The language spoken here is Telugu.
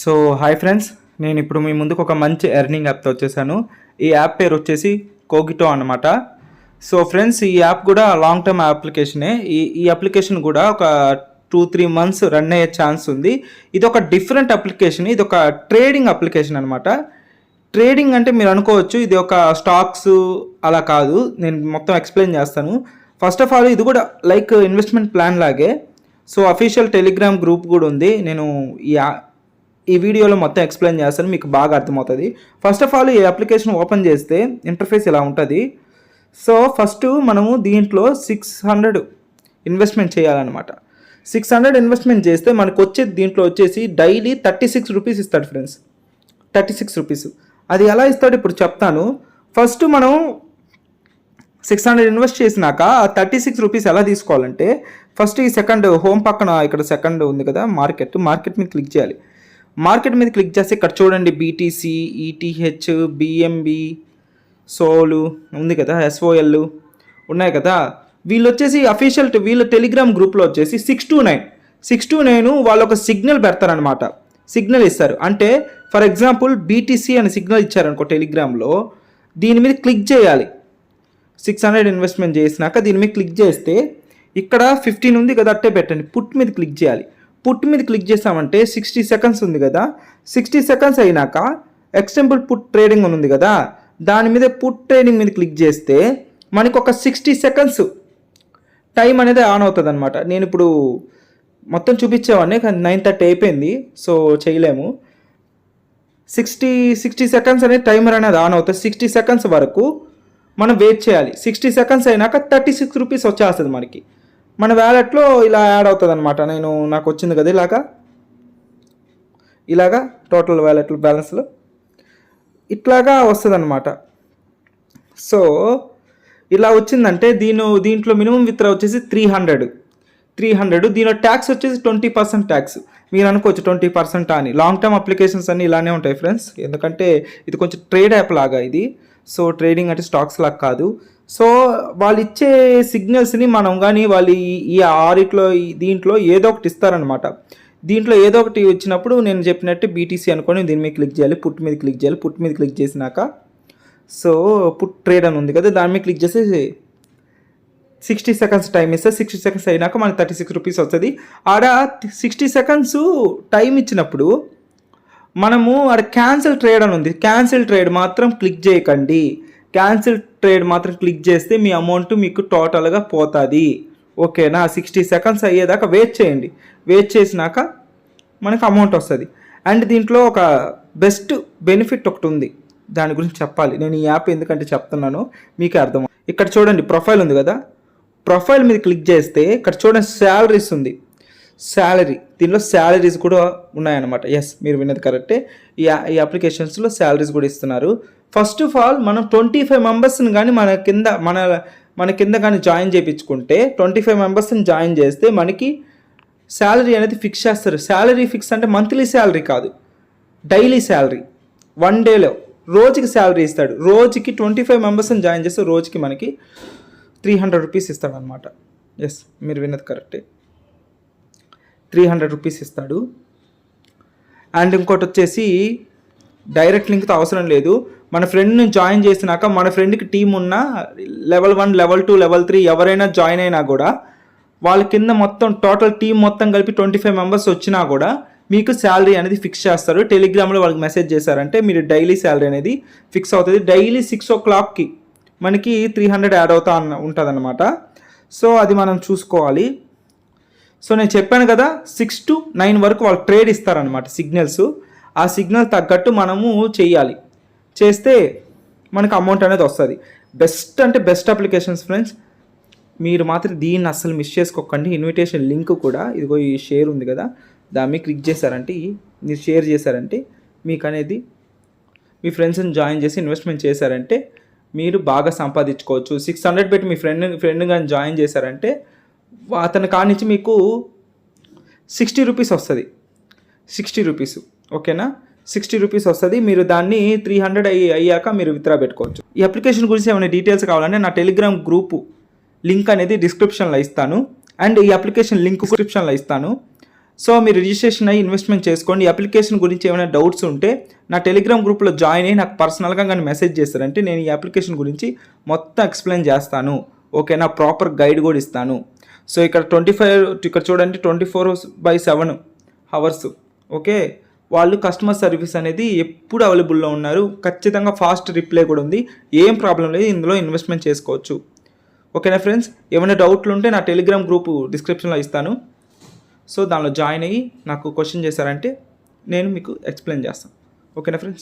So hi friends. నేను ఇప్పుడు మీ ముందుకు ఒక మంచి ఎర్నింగ్ యాప్తో వచ్చేసాను. ఈ యాప్ పేరు వచ్చేసి కోగిటో అన్నమాట. సో ఫ్రెండ్స్ ఈ యాప్ కూడా లాంగ్ టర్మ్ అప్లికేషనే ఈ ఈ అప్లికేషన్ కూడా ఒక టూ త్రీ మంత్స్ రన్ అయ్యే ఛాన్స్ ఉంది. ఇది ఒక డిఫరెంట్ అప్లికేషన్ ఇది ఒక ట్రేడింగ్ అప్లికేషన్ అనమాట ట్రేడింగ్ అంటే మీరు అనుకోవచ్చు ఇది ఒక స్టాక్స్ అలా కాదు. నేను మొత్తం ఎక్స్ప్లెయిన్ చేస్తాను. ఫస్ట్ ఆఫ్ ఆల్ ఇది కూడా లైక్ ఇన్వెస్ట్మెంట్ ప్లాన్ లాగే. సో అఫీషియల్ టెలిగ్రామ్ గ్రూప్ కూడా ఉంది. నేను ఈ ఈ వీడియోలో మొత్తం ఎక్స్ప్లెయిన్ చేస్తాను మీకు బాగా అర్థమవుతుంది. ఫస్ట్ ఆఫ్ ఆల్ ఈ అప్లికేషన్ ఓపెన్ చేస్తే ఇంటర్ఫేస్ ఇలా ఉంటుంది. సో ఫస్ట్ మనము దీంట్లో సిక్స్ హండ్రెడ్ ఇన్వెస్ట్మెంట్ చేయాలన్నమాట. సిక్స్ హండ్రెడ్ ఇన్వెస్ట్మెంట్ చేస్తే మనకు వచ్చే దీంట్లో వచ్చేసి డైలీ థర్టీ సిక్స్ రూపీస్ ఇస్తాడు ఫ్రెండ్స్ థర్టీ సిక్స్ రూపీస్ అది ఎలా ఇస్తాడు? ఇప్పుడు చెప్తాను. ఫస్ట్ మనం సిక్స్ హండ్రెడ్ ఇన్వెస్ట్ చేసినాక థర్టీ సిక్స్ రూపీస్ ఎలా తీసుకోవాలంటే ఫస్ట్ ఈ సెకండ్ హోమ్ పక్కన ఇక్కడ సెకండ్ ఉంది కదా మార్కెట్ మార్కెట్ మీద క్లిక్ చేయాలి. మార్కెట్ మీద క్లిక్ చేస్తే ఇక్కడ చూడండి బీటీసీ ఈటీహెచ్ బిఎంబి సోలు ఉంది కదా ఎస్ఓఎల్ ఉన్నాయి కదా. వీళ్ళు వచ్చేసి అఫీషియల్ వీళ్ళ టెలిగ్రామ్ గ్రూప్లో వచ్చేసి six to nine six to nine వాళ్ళు ఒక సిగ్నల్ పెడతారనమాట సిగ్నల్ ఇస్తారు. అంటే ఫర్ ఎగ్జాంపుల్ బీటీసీ అని సిగ్నల్ ఇచ్చారనుకో టెలిగ్రామ్లో దీని మీద క్లిక్ చేయాలి. సిక్స్ హండ్రెడ్ ఇన్వెస్ట్మెంట్ చేసినాక దీని మీద క్లిక్ చేస్తే ఇక్కడ ఫిఫ్టీన్ ఉంది కదా అట్టే పెట్టండి. పుట్ మీద క్లిక్ చేయాలి. పుట్ మీద క్లిక్ చేసామంటే సిక్స్టీ సెకండ్స్ ఉంది కదా. సిక్స్టీ సెకండ్స్ అయినాక ఎక్స్టెంపుల్ పుట్ ట్రేడింగ్ ఉంది కదా. దాని మీద పుట్ ట్రేడింగ్ మీద క్లిక్ చేస్తే మనకు ఒక సిక్స్టీ సెకండ్స్ టైం అనేది ఆన్ అవుతుంది అనమాట నేను ఇప్పుడు మొత్తం చూపించేవాడిని కానీ నైన్ థర్టీ అయిపోయింది సో చేయలేము. సిక్స్టీ సిక్స్టీ సెకండ్స్ అనేది టైమర్ అనేది ఆన్ అవుతుంది సిక్స్టీ సెకండ్స్ వరకు మనం వెయిట్ చేయాలి. సిక్స్టీ సెకండ్స్ అయినాక థర్టీ సిక్స్ రూపీస్ వచ్చేస్తుంది మనకి. మన వ్యాలెట్లో ఇలా యాడ్ అవుతుంది అనమాట నేను నాకు వచ్చింది కదా ఇలాగా? ఇలాగా టోటల్ వ్యాలెట్ బ్యాలెన్స్లో ఇట్లాగా వస్తుంది అనమాట సో ఇలా వచ్చిందంటే దీని దీంట్లో మినిమం విత్డ్రా వచ్చేసి త్రీ హండ్రెడ్ త్రీ హండ్రెడ్ దీనిలో ట్యాక్స్ వచ్చేసి ట్వంటీ పర్సెంట్ ట్యాక్స్ మీరు అనుకోవచ్చు ట్వంటీ పర్సెంట్ అని. లాంగ్ టర్మ్ అప్లికేషన్స్ అన్ని ఇలానే ఉంటాయి ఫ్రెండ్స్ ఎందుకంటే ఇది కొంచెం ట్రేడ్ యాప్ లాగా ఇది. సో ట్రేడింగ్ అంటే స్టాక్స్ లాగా కాదు. సో వాళ్ళు ఇచ్చే సిగ్నల్స్ని మనం కానీ వాళ్ళు ఈ- ఈ ఆరిట్లో దీంట్లో ఏదో ఒకటి ఇస్తారనమాట దీంట్లో ఏదో ఒకటి వచ్చినప్పుడు నేను చెప్పినట్టు బీటీసీ అనుకొని దీని మీద క్లిక్ చేయాలి పుట్ మీద క్లిక్ చేయాలి పుట్ మీద క్లిక్ చేసినాక సో పుట్ ట్రేడ్ అని ఉంది కదా దాని మీద క్లిక్ చేసి సిక్స్టీ సెకండ్స్ టైం ఇస్తే సిక్స్టీ సెకండ్స్ అయినాక మనకి థర్టీ సిక్స్ రూపీస్ వస్తుంది. ఆడ సిక్స్టీ సెకండ్స్ టైం ఇచ్చినప్పుడు మనము ఆడ క్యాన్సిల్ ట్రేడ్ అని ఉంది. క్యాన్సిల్ ట్రేడ్ మాత్రం క్లిక్ చేయకండి. క్యాన్సిల్ ట్రేడ్ మాత్రం క్లిక్ చేస్తే మీ అమౌంట్ మీకు టోటల్గా పోతుంది. ఓకేనా? సిక్స్టీ సెకండ్స్ అయ్యేదాకా వెయిట్ చేయండి. వెయిట్ చేసినాక మనకు అమౌంట్ వస్తుంది. అండ్ దీంట్లో ఒక బెస్ట్ బెనిఫిట్ ఒకటి ఉంది. దాని గురించి చెప్పాలి. నేను ఈ యాప్ ఎందుకంటే చెప్తున్నాను మీకు అర్థం ఇక్కడ చూడండి ప్రొఫైల్ ఉంది కదా? ప్రొఫైల్ మీద క్లిక్ చేస్తే ఇక్కడ చూడండి శాలరీస్ ఉంది. శాలరీ దీనిలో శాలరీస్ కూడా ఉన్నాయన్నమాట. ఎస్ మీరు విన్నది కరెక్టే ఈ ఈ అప్లికేషన్స్లో శాలరీస్ కూడా ఇస్తున్నారు. ఫస్ట్ ఆఫ్ ఆల్ మనం ట్వంటీ ఫైవ్ మెంబర్స్ని కానీ మన కింద మన మన కింద కానీ జాయిన్ చేయించుకుంటే ట్వంటీ ఫైవ్ మెంబర్స్ని జాయిన్ చేస్తే మనకి శాలరీ అనేది ఫిక్స్ చేస్తారు. శాలరీ ఫిక్స్ అంటే మంత్లీ శాలరీ కాదు. డైలీ శాలరీ వన్ డేలో రోజుకి శాలరీ ఇస్తాడు. రోజుకి ట్వంటీ ఫైవ్ మెంబర్స్ని జాయిన్ చేస్తే రోజుకి మనకి త్రీ హండ్రెడ్ రూపీస్ ఇస్తాడనమాట ఎస్ మీరు విన్నది కరెక్టే త్రీ హండ్రెడ్ రూపీస్ ఇస్తాడు. అండ్ ఇంకోటి వచ్చేసి డైరెక్ట్ లింక్తో అవసరం లేదు. మన ఫ్రెండ్ని జాయిన్ చేసినాక మన ఫ్రెండ్కి టీం ఉన్న level one level two level three ఎవరైనా జాయిన్ అయినా కూడా వాళ్ళ కింద మొత్తం టోటల్ టీం మొత్తం కలిపి ట్వంటీ ఫైవ్ మెంబర్స్ వచ్చినా కూడా మీకు శాలరీ అనేది ఫిక్స్ చేస్తారు. టెలిగ్రామ్లో వాళ్ళకి మెసేజ్ చేశారంటే మీరు డైలీ శాలరీ అనేది ఫిక్స్ అవుతుంది. డైలీ సిక్స్ ఓ క్లాక్కి మనకి త్రీ హండ్రెడ్ యాడ్ అవుతా ఉంటుంది అనమాట సో అది మనం చూసుకోవాలి. సో నేను చెప్పాను కదా సిక్స్ టు నైన్ వరకు వాళ్ళు ట్రేడ్ ఇస్తారనమాట సిగ్నల్స్ ఆ సిగ్నల్ తగ్గట్టు మనము చేయాలి. చేస్తే మనకు అమౌంట్ అనేది వస్తుంది. బెస్ట్ అంటే బెస్ట్ అప్లికేషన్స్ ఫ్రెండ్స్ మీరు మాత్రం దీన్ని అస్సలు మిస్ చేసుకోకండి. ఇన్విటేషన్ లింక్ కూడా ఇదిగో ఈ షేర్ ఉంది కదా దాన్ని క్లిక్ చేశారంటే మీరు షేర్ చేశారంటే మీకు అనేది మీ ఫ్రెండ్స్ని జాయిన్ చేసి ఇన్వెస్ట్మెంట్ చేశారంటే మీరు బాగా సంపాదించుకోవచ్చు. సిక్స్ హండ్రెడ్ పెట్టి మీ ఫ్రెండ్ ఫ్రెండ్ కానీ జాయిన్ చేశారంటే అతని కానించి మీకు సిక్స్టీ రూపీస్ వస్తుంది. సిక్స్టీ రూపీస్ ఓకేనా? సిక్స్టీ రూపీస్ వస్తుంది. మీరు దాన్ని త్రీ హండ్రెడ్ అయ్యి అయ్యాక మీరు విత్డ్రా పెట్టుకోవచ్చు. ఈ అప్లికేషన్ గురించి ఏమైనా డీటెయిల్స్ కావాలంటే నా టెలిగ్రామ్ గ్రూప్ లింక్ అనేది డిస్క్రిప్షన్లో ఇస్తాను. అండ్ ఈ అప్లికేషన్ లింక్ డిస్క్రిప్షన్లో ఇస్తాను. సో మీరు రిజిస్ట్రేషన్ అయ్యి ఇన్వెస్ట్మెంట్ చేసుకోండి. ఈ అప్లికేషన్ గురించి ఏమైనా డౌట్స్ ఉంటే నా టెలిగ్రామ్ గ్రూప్లో జాయిన్ అయ్యి నాకు పర్సనల్గా కానీ మెసేజ్ చేస్తారంటే నేను ఈ అప్లికేషన్ గురించి మొత్తం ఎక్స్ప్లెయిన్ చేస్తాను. ఓకేనా? ప్రాపర్ గైడ్ కూడా ఇస్తాను. సో ఇక్కడ ట్వంటీ ఫైవ్ ఇక్కడ చూడండి twenty four by seven hours. Okay? వాళ్ళు కస్టమర్ సర్వీస్ అనేది ఎప్పుడు అవైలబుల్లో ఉన్నారు. ఖచ్చితంగా ఫాస్ట్ రిప్లై కూడా ఉంది. ఏం ప్రాబ్లం లేదు ఇందులో ఇన్వెస్ట్మెంట్ చేసుకోవచ్చు. ఓకేనా ఫ్రెండ్స్? ఏమైనా డౌట్లు ఉంటే నా టెలిగ్రామ్ గ్రూప్ డిస్క్రిప్షన్లో ఇస్తాను. సో దానిలో జాయిన్ అయ్యి నాకు క్వశ్చన్ చేశారంటే నేను మీకు ఎక్స్ప్లెయిన్ చేస్తాను. ఓకేనా ఫ్రెండ్స్?